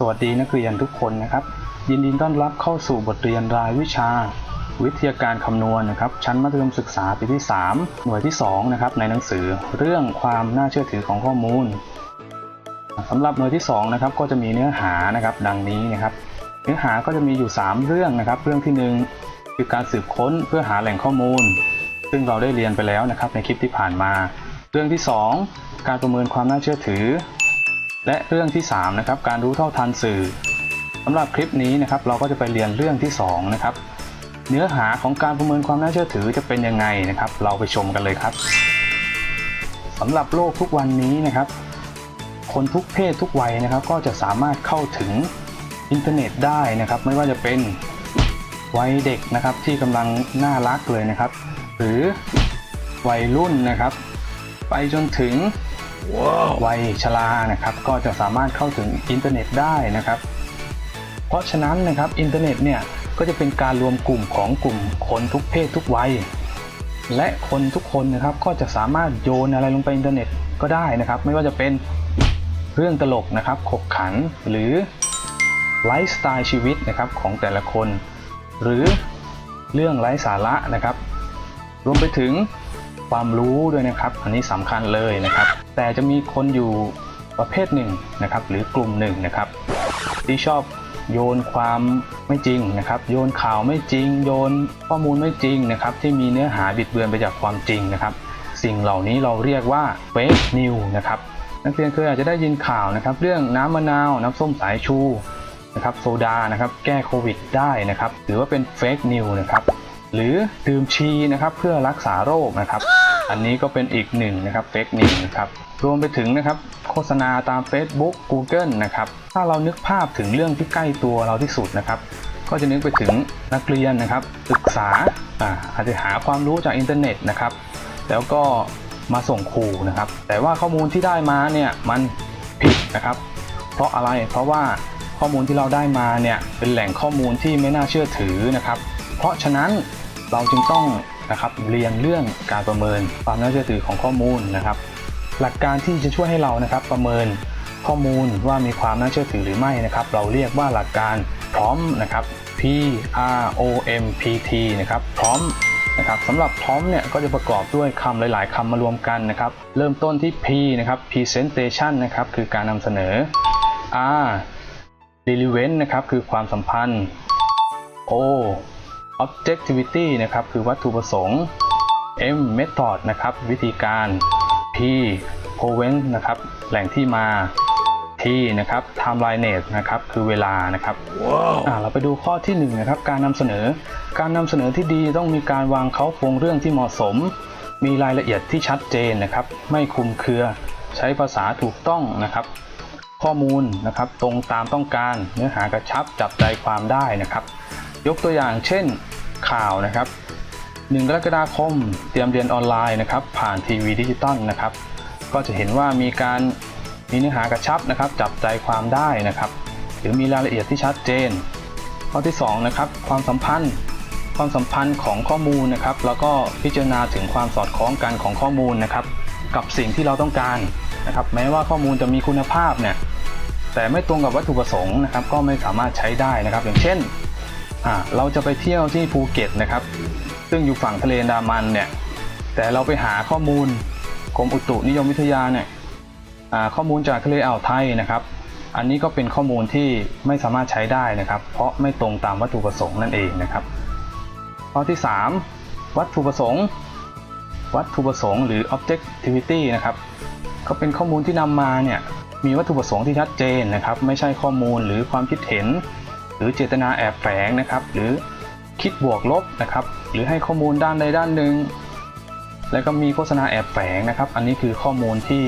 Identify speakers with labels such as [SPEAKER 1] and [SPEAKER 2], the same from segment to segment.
[SPEAKER 1] สวัสดีนักเรียนทุกคนนะครับ ยินดีต้อนรับเข้าสู่บทเรียนรายวิชา วิทยาการคำนวณนะครับ ชั้นมัธยมศึกษาปีที่ 3 หน่วยที่2นะครับในหนังสือเรื่องความน่าเชื่อถือของข้อมูลสำหรับหน่วยที่2นะครับก็จะมีเนื้อหานะครับดังนี้นะครับ เนื้อหาก็จะมีอยู่ 3 เรื่องนะครับ เรื่องที่ 1 คือการสืบค้นเพื่อหาแหล่งข้อมูล ซึ่งเราได้เรียนไปแล้วนะครับในคลิปที่ผ่านมา เรื่องที่ 2 การประเมินความน่าเชื่อถือ และเรื่องที่3นะครับการรู้เท่าทันสื่อสำหรับคลิปนี้นะครับเราก็จะไปเรียนเรื่องที่2นะครับเนื้อหาของการประเมินความน่าเชื่อถือจะเป็นยังไงนะครับ เราไปชมกันเลยครับสำหรับโลกทุกวันนี้นะครับ คนทุกเพศทุกวัยนะครับ ก็จะสามารถเข้าถึงอินเทอร์เน็ตได้นะครับ ไม่ว่าจะเป็นวัยเด็กนะครับที่กำลังน่ารักเลยนะครับ หรือวัยรุ่นนะครับ ไปจนถึง วัยชรานะครับ ก็จะสามารถเข้าถึงอินเทอร์เน็ตได้นะครับ เพราะฉะนั้นนะครับอินเทอร์เน็ตเนี่ยก็จะเป็นการรวมกลุ่มของกลุ่มคนทุกเพศทุกวัย และคนทุกคนนะครับก็จะสามารถโยนอะไรลงไปอินเทอร์เน็ตก็ได้นะครับ ไม่ว่าจะเป็นเรื่องตลกนะครับขบขันหรือไลฟ์สไตล์ชีวิตนะครับของแต่ละคน หรือเรื่องไร้สาระนะครับ รวมไปถึง ความรู้ด้วยนะครับ อันนี้สำคัญเลยนะครับ แต่จะมีคนอยู่ประเภทหนึ่งนะครับ หรือกลุ่มหนึ่งนะครับ ที่ชอบโยนความไม่จริงนะครับ โยนข่าวไม่จริง โยนข้อมูลไม่จริงนะครับ ที่มีเนื้อหาบิดเบือนไปจากความจริงนะครับ สิ่งเหล่านี้เราเรียกว่า fake news นะครับนักเรียนเคยอาจจะได้ยินข่าวนะครับ เรื่องน้ำมะนาวน้ำส้มสายชูนะครับโซดานะครับ แก้โควิดได้นะครับหรือว่าเป็น fake news นะครับ หรือดื่มชีนะครับเพื่อรักษาโรคนะครับ อันนี้ก็เป็นอีกหนึ่งนะครับ fake news นะครับรวมไปถึงนะครับโฆษณาตาม Facebook Google นะครับถ้าเรานึกภาพถึงเรื่องที่ใกล้ตัวเราที่สุดนะครับ ก็จะนึกไปถึงนักเรียนนะครับศึกษาอาอาจจะหาความรู้จากอินเทอร์เน็ตนะครับ แล้วก็มาส่งครูนะครับ แต่ว่าข้อมูลที่ได้มาเนี่ยมันผิดนะครับ เพราะอะไรเพราะว่าข้อมูลที่เราได้มาเนี่ยเป็นแหล่งข้อมูลที่ไม่น่าเชื่อถือนะครับ เพราะฉะนั้น เราจึงต้องนะครับเรียนเรื่องการประเมินความน่าเชื่อถือของข้อมูลนะครับ หลักการที่จะช่วยให้เรานะครับประเมินข้อมูลว่ามีความน่าเชื่อถือหรือไม่นะครับ เราเรียกว่าหลักการพร้อมนะครับ P R O M P T นะครับพร้อมนะครับสำหรับพร้อมเนี่ยก็จะประกอบด้วยคำหลาย ๆคำมารวมกันนะครับ เริ่มต้นที่ P นะครับ presentation นะครับคือการนำเสนอ R relevant นะครับคือความสัมพันธ์ O objectivity นะครับคือวัตถุประสงค์ M method นะครับวิธีการ P provenance นะครับแหล่งที่มา T นะครับ timeliness นะครับคือเวลานะครับอ่าเราไปดูข้อที่1นงนะครับการนำเสนอ การนำเสนอที่ดีต้องมีการวางเขาโครงเรื่องที่เหมาะสม มีรายละเอียดที่ชัดเจนนะครับ ไม่คลุมเครือ ใช้ภาษาถูกต้องนะครับ ข้อมูลนะครับตรงตามต้องการเนื้อหากระชับจับใจความได้นะครับ ยกตัวอย่างเช่น ข่าวนะครับ1กรกฎาคมเตรียมเรียนออนไลน์นะครับ ผ่านทีวีดิจิตอลนะครับ ก็จะเห็นว่ามีการมีเนื้อหากระชับนะครับ จับใจความได้นะครับ หรือมีรายละเอียดที่ชัดเจน ข้อที่2นะครับความสัมพันธ์ ความสัมพันธ์ของข้อมูลนะครับ แล้วก็พิจารณาถึงความสอดคล้องกันของข้อมูลนะครับ กับสิ่งที่เราต้องการนะครับ แม้ว่าข้อมูลจะมีคุณภาพเนี่ยแต่ไม่ตรงกับวัตถุประสงค์นะครับ ก็ไม่สามารถใช้ได้นะครับ อย่างเช่น อ่าเราจะไปเที่ยวที่ภูเก็ตนะครับ ซึ่งอยู่ฝั่งทะเลดามันเนี่ยแต่เราไปหาข้อมูลกรมอุตุนิยมวิทยาเนี่ยข้อมูลจากทะเลอ่าวไทยนะครับ อันนี้ก็เป็นข้อมูลที่ไม่สามารถใช้ได้นะครับ เพราะไม่ตรงตามวัตถุประสงค์นั่นเองนะครับข้อที่ 3 วัตถุประสงค์ วัตถุประสงค์หรือ objectivity นะครับก็เป็นข้อมูลที่นำมาเนี่ยมีวัตถุประสงค์ที่ชัดเจนนะครับ ไม่ใช่ข้อมูลหรือความคิดเห็น หรือเจตนาแอบแฝงนะครับ หรือคิดบวกลบนะครับ หรือให้ข้อมูลด้านใดด้านหนึ่ง แล้วก็มีโฆษณาแอบแฝงนะครับ อันนี้คือข้อมูลที่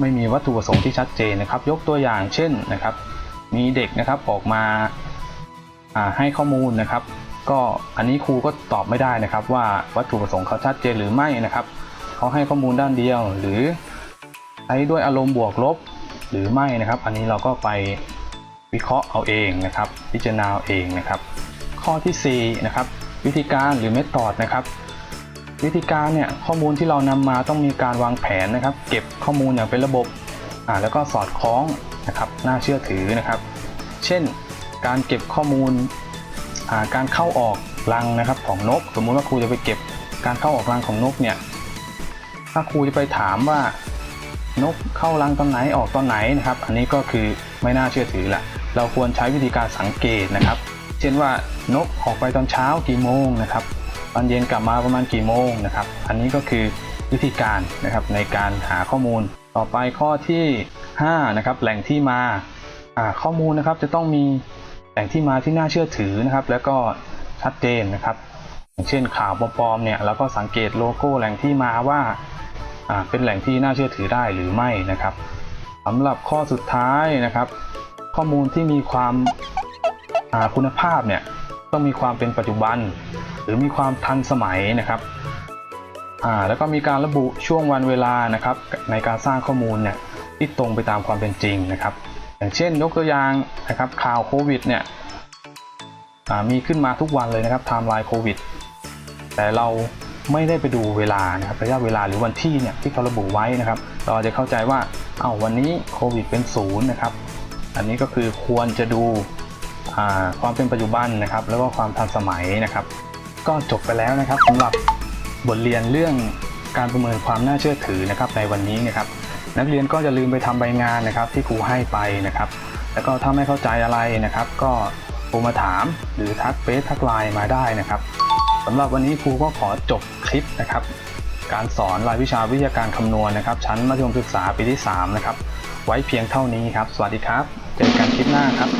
[SPEAKER 1] ไม่มีวัตถุประสงค์ที่ชัดเจนนะครับ ยกตัวอย่างเช่นนะครับ มีเด็กนะครับออกมาให้ข้อมูลนะครับ ก็อันนี้ครูก็ตอบไม่ได้นะครับ ว่าวัตถุประสงค์เขาชัดเจนหรือไม่นะครับเขาให้ข้อมูลด้านเดียว หรือใช้ด้วยอารมณ์บวกลบหรือไม่นะครับ อันนี้เราก็ไป วิเคราะห์เอาเองนะครับ พิจารณาเองนะครับ ข้อที่4นะครับวิธีการหรือเมธอดนะครับวิธีการเนี่ยข้อมูลที่เรานำมาต้องมีการวางแผนนะครับ เก็บข้อมูลอย่างเป็นระบบอ่าแล้วก็สอดคล้องนะครับน่าเชื่อถือนะครับ เช่น การเก็บข้อมูลอ่าการเข้าออกรังนะครับของนก สมมุติว่าครูจะไปเก็บการเข้าออกรังของนกเนี่ยถ้าครูจะไปถามว่า นกเข้ารังตอนไหนออกตอนไหนนะครับ อันนี้ก็คือไม่น่าเชื่อถือละเราควรใช้วิธีการสังเกตนะครับ เช่นว่านกออกไปตอนเช้ากี่โมงนะครับตอนเย็นกลับมาประมาณกี่โมงนะครับ อันนี้ก็คือวิธีการนะครับในการหาข้อมูล ต่อไปข้อที่5นะครับแหล่งที่มาข้อมูลนะครับจะต้องมีแหล่งที่มาที่น่าเชื่อถือนะครับ แล้วก็ชัดเจนนะครับ อย่างเช่นข่าวปลอมเนี่ยเราก็สังเกตโลโก้แหล่งที่มาว่า เป็นแหล่งที่น่าเชื่อถือได้หรือไม่นะครับสำหรับข้อสุดท้ายนะครับ ข้อมูลที่มีความาคุณภาพเนี่ยต้องมีความเป็นปัจจุบัน หรือมีความทันสมัยนะครับอ่าแล้วก็มีการระบุช่วงวันเวลานะครับ ในการสร้างข้อมูลเนี่ยที่ตรงไปตามความเป็นจริงนะครับ อย่างเช่นยกตัวอย่างนะครับข่าวโควิดเนี่ยมีขึ้นมาทุกวันเลยนะครับไทม์ไลน์โควิดแต่เรา ไม่ได้ไปดูเวลานะครับระยะเวลาหรือวันที่เนี่ยที่เขาระบุไว้นะครับ เราจะเข้าใจว่าเอาวันนี้โควิดเป็นศูนย์นะครับ อันนี้ก็คือควรจะดูความเป็นปัจจุบันนะครับ แล้วก็ความทันสมัยนะครับ ก็จบไปแล้วนะครับสำหรับบทเรียนเรื่องการประเมินความน่าเชื่อถือนะครับในวันนี้นะครับ นักเรียนก็จะลืมไปทำใบงานนะครับ ที่ครูให้ไปนะครับ แล้วก็ถ้าไม่เข้าใจอะไรนะครับ ก็โทรมาถามหรือทักเฟซทักไลน์มาได้นะครับ สำหรับวันนี้ครูก็ขอจบคลิปนะครับ การสอนรายวิชาวิทยาการคำนวณนะครับ ชั้นมัธยมศึกษาปีที่ 3 นะครับ ไว้เพียงเท่านี้ครับ สวัสดีครับ เจอกันคลิปหน้าครับ